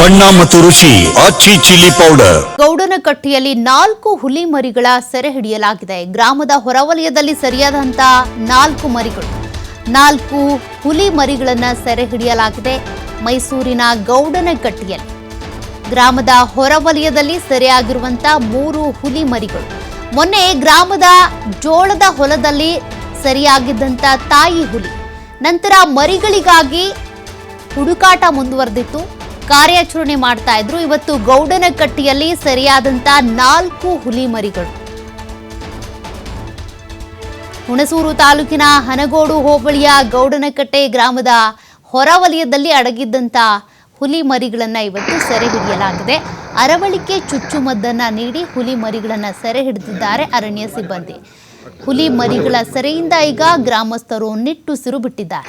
ಬಣ್ಣ ಮತ್ತು ರುಚಿ ಆಚಿ ಚಿಲ್ಲಿ ಪೌಡರ್. ಗೌಡನಕಟ್ಟೆಯಲ್ಲಿ ನಾಲ್ಕು ಹುಲಿ ಮರಿಗಳ ಸೆರೆ ಹಿಡಿಯಲಾಗಿದೆ. ಗ್ರಾಮದ ಹೊರವಲಯದಲ್ಲಿ ಸರಿಯಾದಂತ ನಾಲ್ಕು ಮರಿಗಳು. ನಾಲ್ಕು ಹುಲಿ ಮರಿಗಳನ್ನ ಸೆರೆ ಹಿಡಿಯಲಾಗಿದೆ ಮೈಸೂರಿನ ಗೌಡನಕಟ್ಟೆಯಲ್ಲಿ. ಗ್ರಾಮದ ಹೊರವಲಯದಲ್ಲಿ ಸೆರೆಯಾಗಿರುವಂತ ಮೂರು ಹುಲಿ ಮರಿಗಳು. ಮೊನ್ನೆ ಗ್ರಾಮದ ಜೋಳದ ಹೊಲದಲ್ಲಿ ಸೆರೆಯಾಗಿದ್ದಂತ ತಾಯಿ ಹುಲಿ. ನಂತರ ಮರಿಗಳಿಗಾಗಿ ಹುಡುಕಾಟ ಮುಂದುವರೆದಿತ್ತು. ಕಾರ್ಯಾಚರಣೆ ಮಾಡ್ತಾ ಇದ್ರು. ಇವತ್ತು ಗೌಡನಕಟ್ಟಿಯಲ್ಲಿ ಸರಿಯಾದಂತ ನಾಲ್ಕು ಹುಲಿ ಮರಿಗಳು. ಹುಣಸೂರು ತಾಲೂಕಿನ ಹನಗೋಡು ಹೋಬಳಿಯ ಗೌಡನಕಟ್ಟೆ ಗ್ರಾಮದ ಹೊರವಲಯದಲ್ಲಿ ಅಡಗಿದ್ದಂತ ಹುಲಿ ಮರಿಗಳನ್ನ ಇವತ್ತು ಸೆರೆ ಹಿಡಿಯಲಾಗಿದೆ. ಅರವಳಿಕೆ ಚುಚ್ಚುಮದ್ದನ್ನ ನೀಡಿ ಹುಲಿ ಮರಿಗಳನ್ನ ಸೆರೆ ಹಿಡಿದಿದ್ದಾರೆ ಅರಣ್ಯ ಸಿಬ್ಬಂದಿ. ಹುಲಿ ಮರಿಗಳ ಸೆರೆಯಿಂದ ಈಗ ಗ್ರಾಮಸ್ಥರು ನಿಟ್ಟುಸಿರು ಬಿಟ್ಟಿದ್ದಾರೆ.